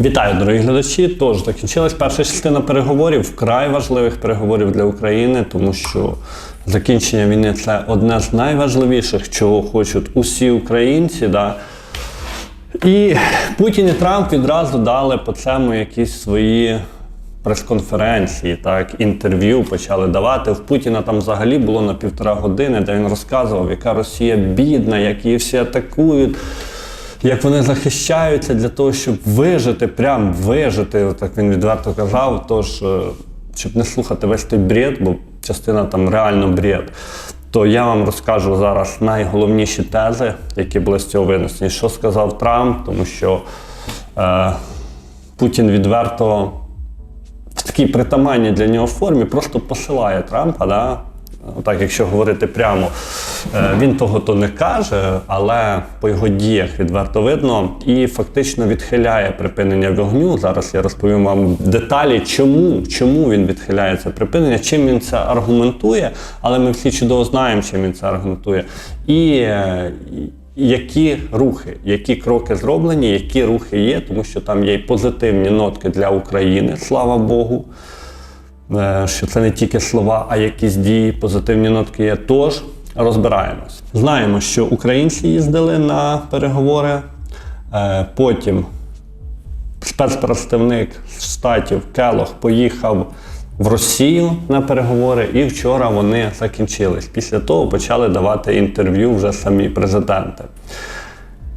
Вітаю, дорогі глядачі. Тож закінчилась перша частина переговорів, вкрай важливих переговорів для України, тому що закінчення війни це одне з найважливіших, чого хочуть усі українці. Да? І Путін і Трамп відразу дали по цьому якісь свої прес-конференції, так, інтерв'ю почали давати. В Путіна там взагалі було на півтора години, де він розказував, яка Росія бідна, як її всі атакують. Як вони захищаються для того, щоб вижити, прям вижити, так він відверто казав. Тож, е, щоб не слухати весь той бред, бо частина там реально бред, то я вам розкажу зараз найголовніші тези, які були з цього винесені. Що сказав Трамп, тому що е, Путін відверто в такій притаманній для нього формі просто посилає Трампа. Да? Так, якщо говорити прямо, Е, він того то не каже, але по його діях відверто видно і фактично відхиляє припинення вогню. Зараз я розповім вам деталі, чому, чому він відхиляє це припинення, чим він це аргументує, але ми всі чудово знаємо, чим він це аргументує. І, е, і які рухи, які кроки зроблені, які рухи є, тому що там є й позитивні нотки для України, слава Богу. Е, що це не тільки слова, а якісь дії, позитивні нотки є. Тож розбираємось. Знаємо, що українці їздили на переговори. Е, Потім спецпредставник штатів Келох поїхав в Росію на переговори, і вчора вони закінчились. Після того почали давати інтерв'ю вже самі президенти.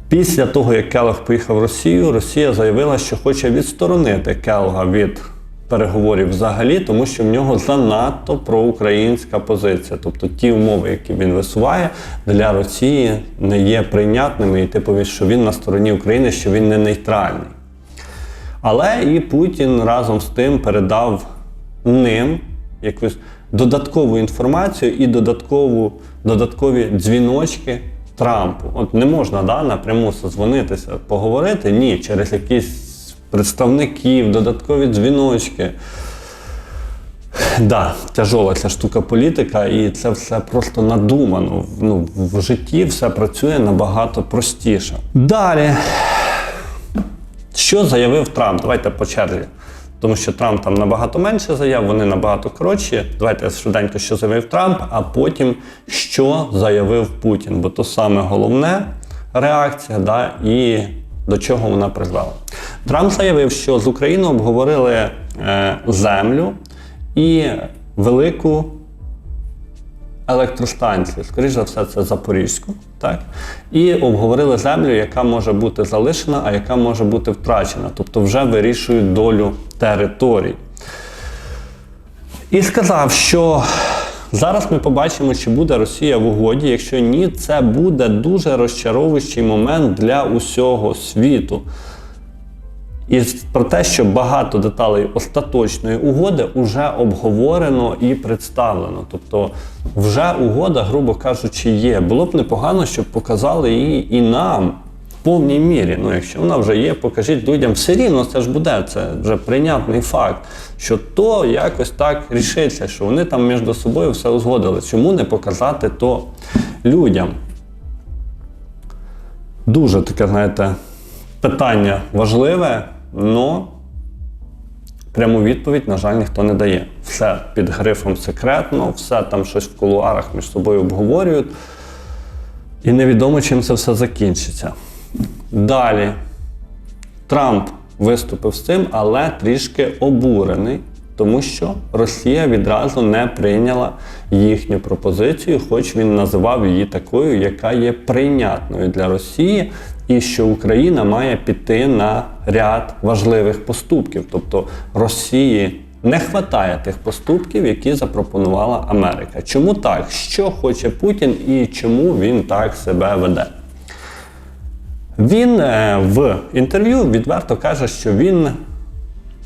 Після того, як Келох поїхав в Росію, Росія заявила, що хоче відсторонити Келога від переговорів взагалі, тому що в нього занадто проукраїнська позиція. Тобто ті умови, які він висуває, для Росії не є прийнятними, і типові, що він на стороні України, що він не нейтральний. Але і Путін разом з тим передав ним якусь додаткову інформацію і додаткову, додаткові дзвіночки Трампу. От не можна да, напряму созвонитися, поговорити, ні, через якісь представників, додаткові дзвіночки. Да, тяжола ця штука політика, і це все просто надумано. Ну, в житті все працює набагато простіше. Далі, що заявив Трамп? Давайте по черзі. Тому що Трамп там набагато менше заяв, вони набагато коротші. Давайте швиденько, що заявив Трамп, а потім що заявив Путін. Бо то саме головне реакція, да, і до чого вона призвела. Трамп заявив, що з Україною обговорили е, землю і велику електростанцію, скоріш за все, це Запорізьку, так? І обговорили землю, яка може бути залишена, а яка може бути втрачена. Тобто вже вирішують долю територій. І сказав, що зараз ми побачимо, чи буде Росія в угоді. Якщо ні, це буде дуже розчаровуючий момент для усього світу. І про те, що багато деталей остаточної угоди вже обговорено і представлено. Тобто, вже угода, грубо кажучи, є. Було б непогано, щоб показали її і нам в повній мірі. Ну, якщо вона вже є, покажіть людям все рівно, це ж буде. Це вже прийнятний факт, що то якось так рішиться, що вони там між собою все узгодили. Чому не показати то людям? Дуже таке, знаєте, питання важливе. Но пряму відповідь, на жаль, ніхто не дає. Все під грифом секретно, все там щось в кулуарах між собою обговорюють. І невідомо, чим це все закінчиться. Далі Трамп виступив з цим, але трішки обурений, тому що Росія відразу не прийняла їхню пропозицію, хоч він називав її такою, яка є прийнятною для Росії і що Україна має піти на ряд важливих поступків. Тобто Росії не вистачає тих поступків, які запропонувала Америка. Чому так? Що хоче Путін і чому він так себе веде? Він е, в інтерв'ю відверто каже, що він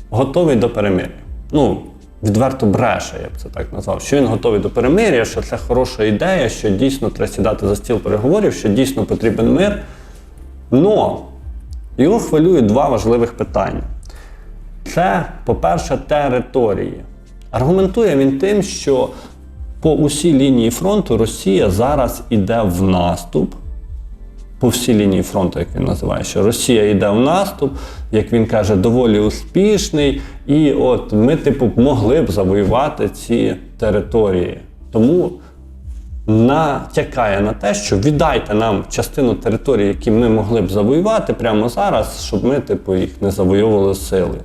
готовий до перемир'я. Ну, відверто бреше, я б це так назвав, що він готовий до перемир'я, що це хороша ідея, що дійсно треба сідати за стіл переговорів, що дійсно потрібен мир. Но його хвилюють два важливих питання. Це, по-перше, території. Аргументує він тим, що по усій лінії фронту Росія зараз іде в наступ по всій лінії фронту, як він називає, що Росія йде в наступ, як він каже, доволі успішний, і от ми, типу, могли б завоювати ці території. Тому натякає на те, що віддайте нам частину території, які ми могли б завоювати прямо зараз, щоб ми, типу, їх не завоювали сили.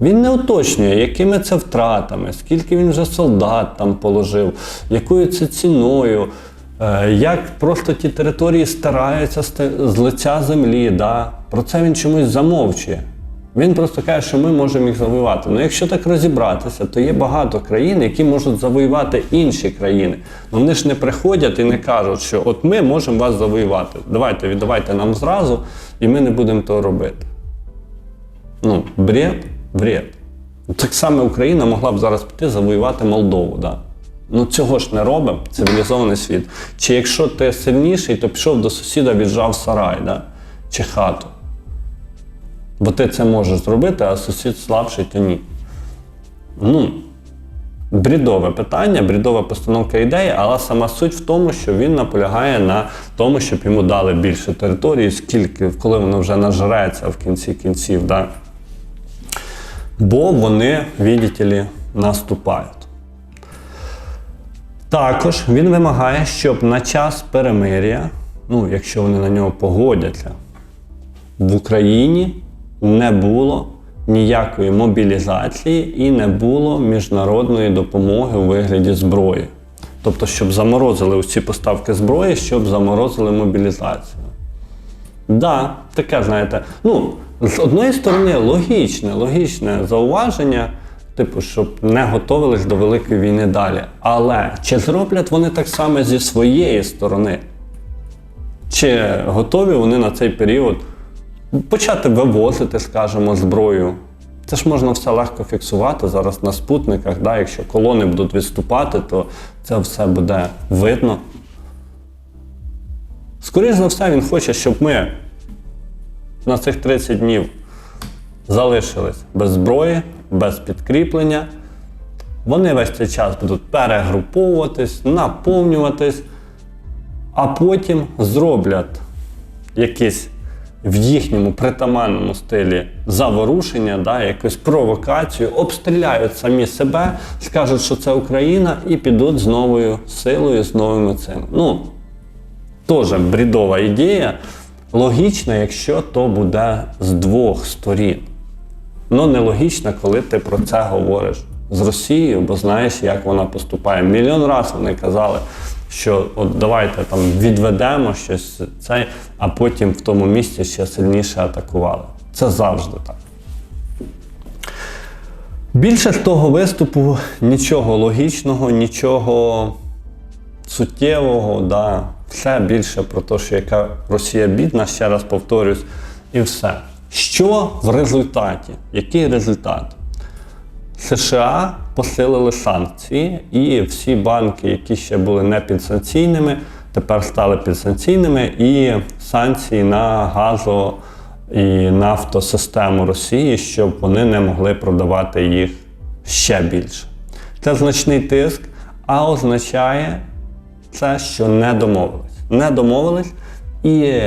Він не уточнює, якими це втратами, скільки він вже солдат там положив, якою це ціною, е, як просто ті території стараються з лиця землі. Да? Про це він чомусь замовчує. Він просто каже, що ми можемо їх завоювати. Ну, якщо так розібратися, то є багато країн, які можуть завоювати інші країни. Ну вони ж не приходять і не кажуть, що от ми можемо вас завоювати. Давайте, віддавайте нам зразу, і ми не будемо того робити. Ну, бред, бред. Так само Україна могла б зараз піти завоювати Молдову. Да? Ну цього ж не робимо, цивілізований світ. Чи якщо ти сильніший, то пішов до сусіда, віджав сарай, да? чи хату. Бо ти це можеш зробити, а сусід слабший, то ні. Ну, брідове питання, брідова постановка ідеї, але сама суть в тому, що він наполягає на тому, щоб йому дали більше території, скільки, коли воно вже нажреться в кінці кінців. Да? Бо вони, видите наступають. Також він вимагає, щоб на час перемир'я, ну, якщо вони на нього погодяться, в Україні не було ніякої мобілізації і не було міжнародної допомоги у вигляді зброї. Тобто, щоб заморозили усі поставки зброї, щоб заморозили мобілізацію. Да, таке, знаєте, ну, з одної сторони, логічне, логічне зауваження, типу, щоб не готувались до великої війни далі. Але чи зроблять вони так само зі своєї сторони? Чи готові вони на цей період почати вивозити, скажімо, зброю? Це ж можна все легко фіксувати зараз на спутниках. Да? Якщо колони будуть відступати, то це все буде видно. Скоріше за все, він хоче, щоб ми на цих 30 днів залишились без зброї, без підкріплення. Вони весь цей час будуть перегруповуватись, наповнюватись, а потім зроблять якісь в їхньому притаманному стилі заворушення, да, якусь провокацію, обстріляють самі себе, скажуть, що це Україна, і підуть з новою силою, з новими цими. Ну, теж брідова ідея. Логічна, якщо то буде з двох сторін. Ну, нелогічно, коли ти про це говориш з Росією, бо знаєш, як вона поступає. Мільйон разів вони казали, що от давайте там відведемо щось, це, а потім в тому місці ще сильніше атакували. Це завжди так. Більше з того виступу нічого логічного, нічого суттєвого, да. все більше про те, що яка Росія бідна, ще раз повторюсь, і все. Що в результаті? Який результат? США посилили санкції, і всі банки, які ще були не підсанкційними, тепер стали підсанкційними, і санкції на газо і нафтосистему Росії, щоб вони не могли продавати їх ще більше. Це значний тиск, а означає це, що не домовились. Не домовились, і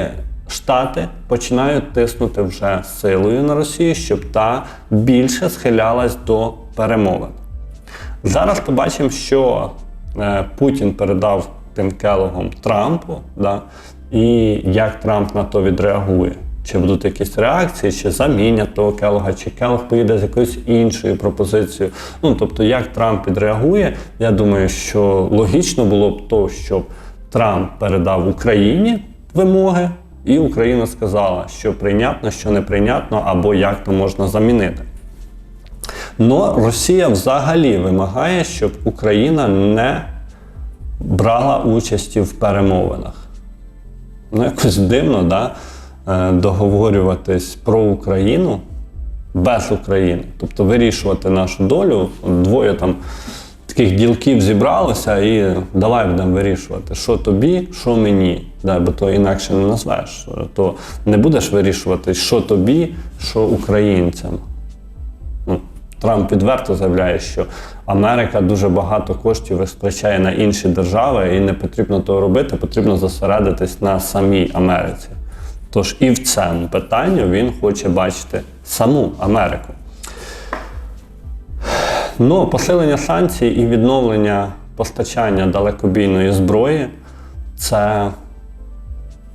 Штати починають тиснути вже силою на Росію, щоб та більше схилялась до перемовин. Зараз побачимо, що е, Путін передав тим келогом Трампу, да, і як Трамп на то відреагує. Чи будуть якісь реакції, чи замінять того Келога, чи Келог поїде з якоюсь іншою пропозицією. Ну тобто, як Трамп відреагує, я думаю, що логічно було б то, щоб Трамп передав Україні вимоги, і Україна сказала, що прийнятно, що неприйнятно, або як то можна замінити. Но Росія взагалі вимагає, щоб Україна не брала участі в перемовинах. Ну, якось дивно, да? е, договорюватись про Україну без України. Тобто вирішувати нашу долю. Двоє там таких ділків зібралося і давай будемо вирішувати, що тобі, що мені. Да, бо то інакше не назвеш. То не будеш вирішувати, що тобі, що українцям. Трамп відверто заявляє, що Америка дуже багато коштів витрачає на інші держави, і не потрібно того робити, потрібно зосередитись на самій Америці. Тож і в цьому питанні він хоче бачити саму Америку. Ну, посилення санкцій і відновлення постачання далекобійної зброї це,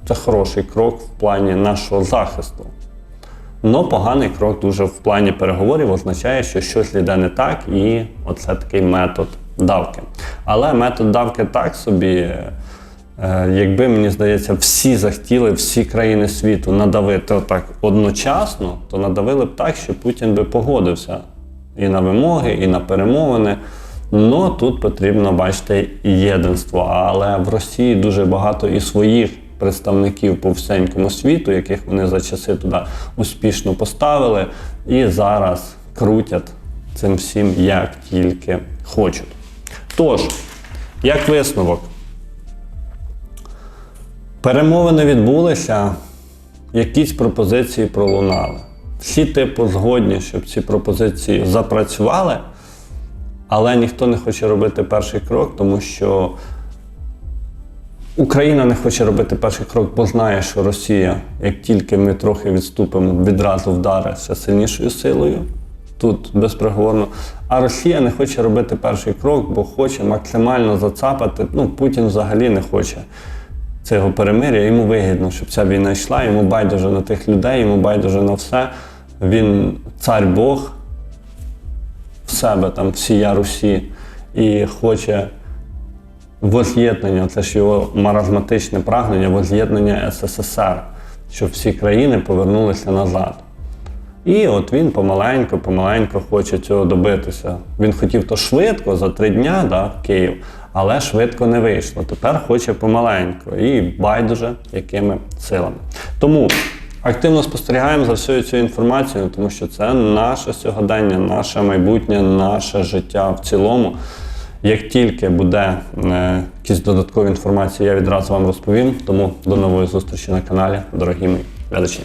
це хороший крок в плані нашого захисту. Но поганий крок дуже в плані переговорів означає, що щось йде не так, і оце такий метод давки. Але метод давки так собі, е, якби мені здається, всі захотіли, всі країни світу надавити отак одночасно, то надавили б так, що Путін би погодився і на вимоги, і на перемовини. Ну тут потрібно бачити єдинство. Але в Росії дуже багато і своїх представників по всенькому світу, яких вони за часи туди успішно поставили, і зараз крутять цим всім як тільки хочуть. Тож, як висновок, перемовини відбулися, якісь пропозиції пролунали. Всі типу згодні, щоб ці пропозиції запрацювали, але ніхто не хоче робити перший крок, тому що Україна не хоче робити перший крок, бо знає, що Росія, як тільки ми трохи відступимо, відразу ще сильнішою силою. Тут безприговорно. А Росія не хоче робити перший крок, бо хоче максимально зацапати. Ну, Путін взагалі не хоче цього перемир'я. Йому вигідно, щоб ця війна йшла, йому байдуже на тих людей, йому байдуже на все. Він цар Бог в себе там всія Русі і хоче воз'єднання, це ж його маразматичне прагнення, воз'єднання СССР, щоб всі країни повернулися назад. І от він помаленьку, помаленьку хоче цього добитися. Він хотів то швидко, за три дня да, Київ, але швидко не вийшло. Тепер хоче помаленьку і байдуже якими силами. Тому активно спостерігаємо за всією цією інформацією, тому що це наше сьогодення, наше майбутнє, наше життя в цілому. Як тільки буде е, якісь додаткові інформації, я відразу вам розповім. Тому до нової зустрічі на каналі, дорогі мої глядачі.